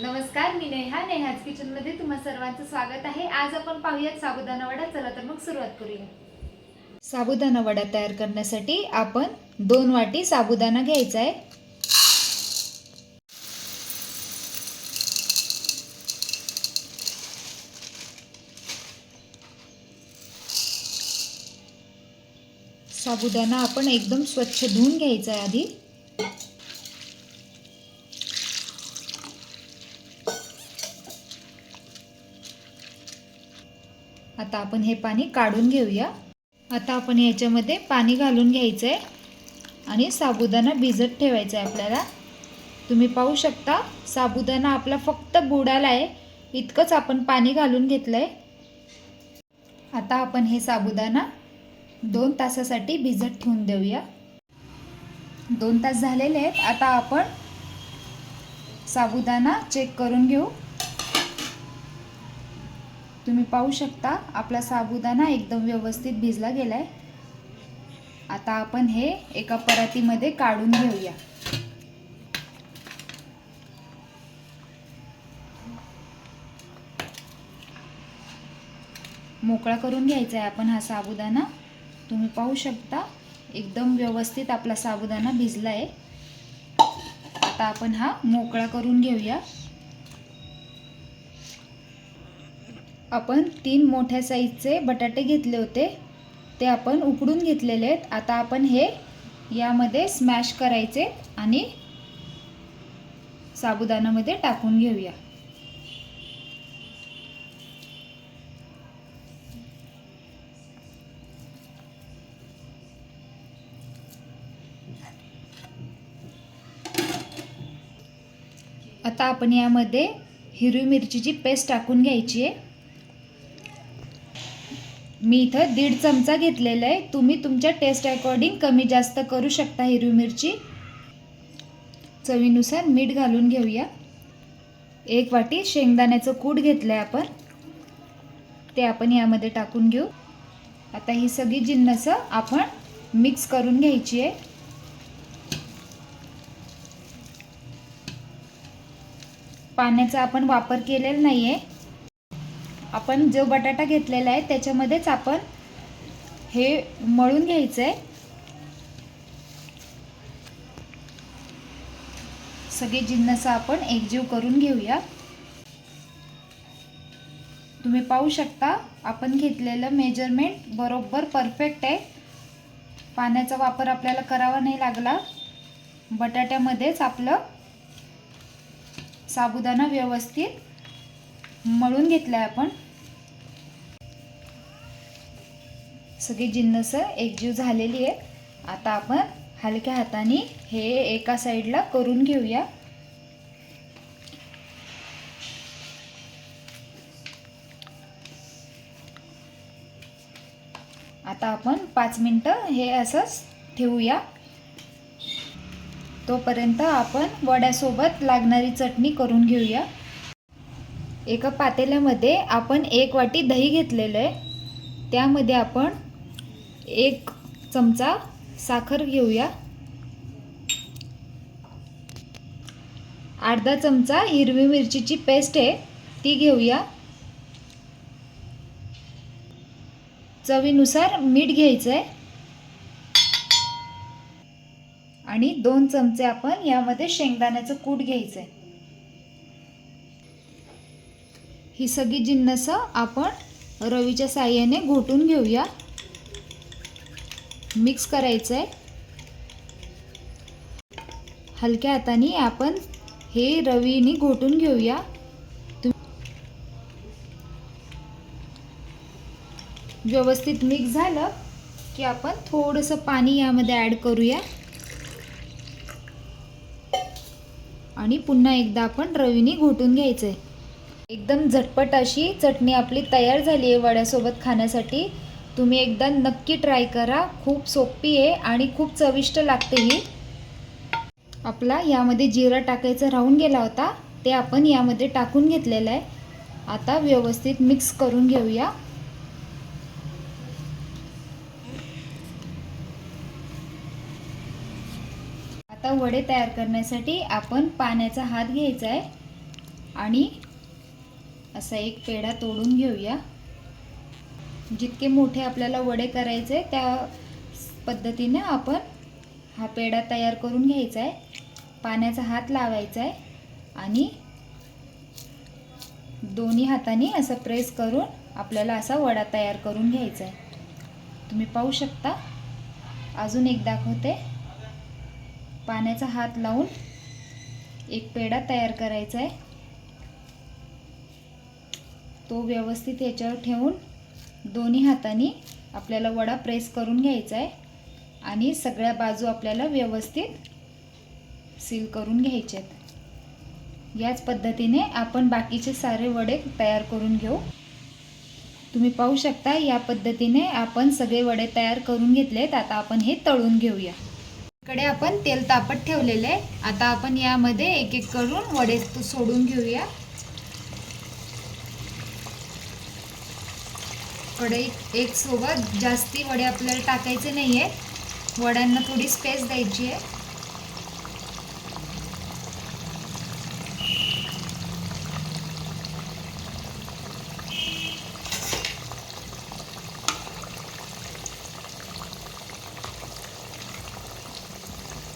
नमस्कार मी नेहा. नेहाज किचनमध्ये तुम्हा सर्वांचं स्वागत आहे. आज आपण पाहूयात साबुदाणा वडा. चला तर मग सुरुवात करूया. साबुदाणा वडा तयार करण्यासाठी आपण दोन वाटी साबुदाणा घ्यायचा आहे. साबुदाणा आपण एकदम स्वच्छ धुवून घ्यायचा आहे आधी. आता आपण हे पाणी काढून घेऊया. आता आपण याच्यामध्ये पाणी घालून घ्यायचं आहे आणि साबुदाणा भिजत ठेवायचा आहे आपल्याला. तुम्ही पाहू शकता साबुदाणा आपला फक्त बुडाला आहे इतकंच आपण पाणी घालून घेतलं आहे आता आपण हे साबुदाणा दोन तासासाठी भिजत ठेवून देऊया. दोन तास झालेले आहेत आता आपण साबुदाणा चेक करून घेऊ. तुम्ही पाहू शकता आपला साबुदाणा एकदम व्यवस्थित भिजला गेलाय. आता आपण हे एका परातीमध्ये काढून घेऊया. मोकळा करून घ्यायचा आहे आपण हा साबुदाणा. तुम्ही पाहू शकता एकदम व्यवस्थित आपला साबुदाणा भिजला आहे आता आपण हा मोकळा करून घेऊया. आपण तीन मोठ्या साईजचे बटाटे घेतले होते. ते आपण उकडून घेतलेले आहेत. आता आपण हे यामध्ये स्मॅश करायचे आणि साबुदाणामध्ये टाकून घेऊया. आता आपण यामध्ये हिरवी मिरचीची पेस्ट टाकून घ्यायची आहे. मी इथं दीड चमचा घेतलेला आहे. तुम्ही तुमच्या टेस्ट अकॉर्डिंग कमी जास्त करू शकता हिरवी मिरची. चवीनुसार मीठ घालून घेऊया. एक वाटी शेंगदाण्याचं कूट घेतलं आहे आपण. ते आपण यामध्ये टाकून घेऊ. आता ही सगळी जिन्नसं आपण मिक्स करून घ्यायची आहे. पाण्याचा आपण वापर केलेला नाही आहे आपण जो बटाटा घेतलेला आहे त्याच्यामध्येच आपण हे मळून घ्यायचं आहे. सगळे जिन्नस आपण एकजीव करून घेऊया. तुम्ही पाहू शकता आपण घेतलेलं मेजरमेंट बरोबर परफेक्ट आहे. पाण्याचा वापर आपल्याला करावा नाही लागला. बटाट्यामध्येच आपलं साबुदाणा व्यवस्थित मळून घेतला आहे आपण. सगळी जिन्नस एकजीव झालेली आहे. आता आपण हलक्या हाताने हे एका साईडला करून घेऊया. आता आपण पाच मिनटं हे असंच ठेवूया. तोपर्यंत आपण वड्यासोबत लागणारी चटणी करून घेऊया. एका पातेल्यामध्ये आपण एक वाटी दही घेतलेलं आहे. त्यामध्ये आपण एक चमचा साखर घेऊया. अर्धा चमचा हिरवी मिरचीची पेस्ट आहे ती घेऊया. चवीनुसार मीठ घ्यायचं आहे. आणि दोन चमचे आपण यामध्ये शेंगदाण्याचं कूट घ्यायचं आहे. ही सगळी जिन्नस आपण रवीच्या साह्याने घोटून घेऊया. मिक्स करायचं आहे हलक्या हाताने आपण हे रवीने घोटून घेऊया. व्यवस्थित मिक्स झालं की आपण थोडंसं पाणी यामध्ये ॲड करूया. आणि पुन्हा एकदा आपण रवीने घोटून घ्यायचं आहे एकदम झटपट अशी चटणी आपली तयार झाली आहे वड्यासोबत खाण्यासाठी. तुम्ही एकदा नक्की ट्राय करा. खूप सोपी आहे आणि खूप चविष्ट लागते ही. आपला यामध्ये जिरा टाकायचा राहून गेला होता. ते आपण यामध्ये टाकून घेतलेलं आहे. आता व्यवस्थित मिक्स करून घेऊया. आता वडे तयार करण्यासाठी आपण पाण्याचा हात घ्यायचा आहे. आणि असा एक पेढा तोडून घेऊया. जितके मोठे आपल्याला वडे करायचे त्या पद्धतीने आपण हा पेढा तयार करून घ्यायचा आहे. पाण्याचा हात लावायचा आहे आणि दोन्ही हाताने असं प्रेस करून आपल्याला असा वडा तयार करून घ्यायचा आहे. तुम्ही पाहू शकता अजून एक दाखवते. पाण्याचा हात लावून एक पेढा तयार करायचा आहे. तो व्यवस्थित याच्यावर ठेवून दोन्ही हाताने आपल्याला वडा प्रेस करून घ्यायचा आहे आणि सगळ्या बाजू आपल्याला व्यवस्थित सील करून घ्यायचे आहेत. याच पद्धतीने आपण बाकीचे सारे वडे तयार करून घेऊ. तुम्ही पाहू शकता या पद्धतीने आपण सगळे वडे तयार करून घेतलेत आता आपण हे तळून घेऊया. इकडे आपण तेल तापत ठेवलेले आहे. आता आपण यामध्ये एक एक करून वडे सोडून घेऊया. कढईत एक सोबत. जास्ती वडे आपल्याला टाकायचे नाही आहे वड्यांना थोडी स्पेस द्यायची आहे.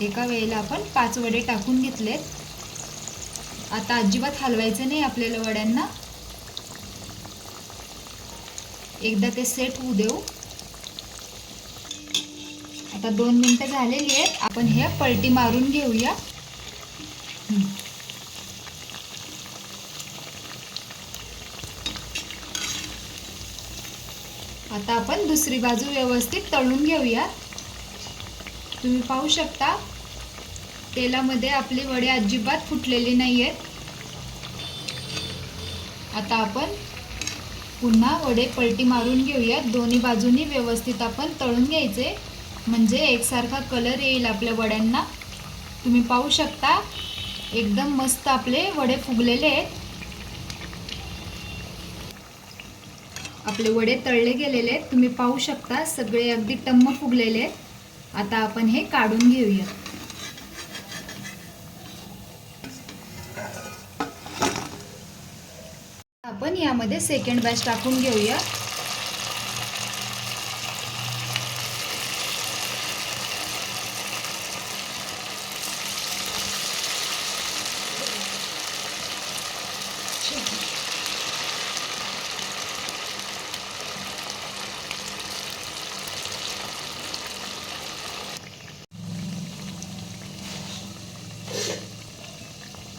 एका वेळेला आपण पाच वडे टाकून घेतलेत. आता अजिबात हलवायचं नाही आपल्याला वड्यांना. एकदा ते सेट होऊ देऊ. आता दोन मिनटं झालेली आहेत. आपण हे पलटी मारून घेऊया. आता आपण दुसरी बाजू व्यवस्थित तळून घेऊया. तुम्ही पाहू शकता तेलामध्ये आपले वडे अजिबात फुटलेले नाही आहेत आता आपण पुन्हा वडे पलटी मारून घेऊयात. दोन्ही बाजूनी व्यवस्थित आपण तळून घ्यायचे. म्हणजे एकसारखा कलर येईल आपल्या वड्यांना. तुम्ही पाहू शकता एकदम मस्त आपले वडे फुगलेले आहेत. आपले वडे तळले गेलेले आहेत. तुम्ही पाहू शकता सगळे अगदी टम्म फुगलेले आहेत. आता आपण हे काढून घेऊया आपण यामध्ये सेकंड बॅच टाकून घेऊया.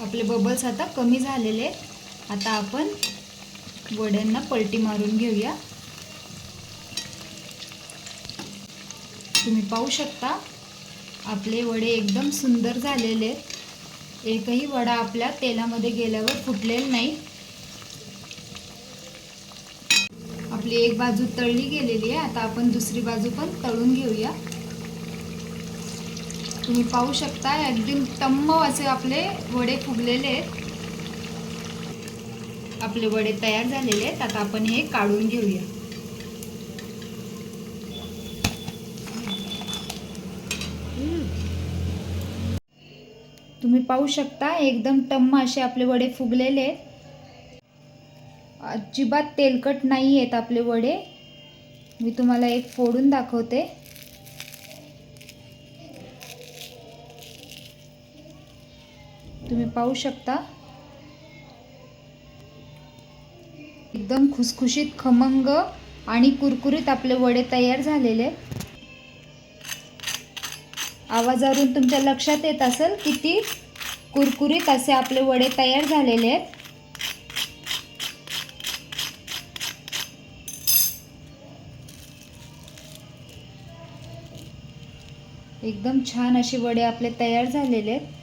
आपले बबल्स आता कमी झालेले आहेत. आता आपण वड्यांना पलटी मारून घेऊया. तुम्ही पाहू शकता आपले वडे एकदम सुंदर झालेले आहेत. एकही वडा आपल्या तेलामध्ये गेल्यावर फुटलेला नाही. आपली एक बाजू तळली गेलेली आहे. आता आपण दुसरी बाजू पण तळून घेऊया. तुम्ही पाहू शकता एकदम टम्म असे आपले वडे फुगलेले आहेत. आपले वडे तयार झालेले आहेत. आता आपण हे काढून घेऊया. तुम्ही पाहू शकता एकदम टम्म असे आपले वडे फुगलेले आहेत. अजिबात तेलकट नाही आहेत आपले वडे. मी तुम्हाला एक फोडून दाखवते. तुम्ही पाहू शकता. एकदम खुसखुशीत खमंग आणि कुरकुरीत आपले वडे तयार झालेले आहेत. आवाजावरून तुमच्या लक्षात येत असेल किती कुरकुरीत असे आपले वडे तयार झालेले आहेत एकदम छान असे वडे आपले तयार झालेले आहेत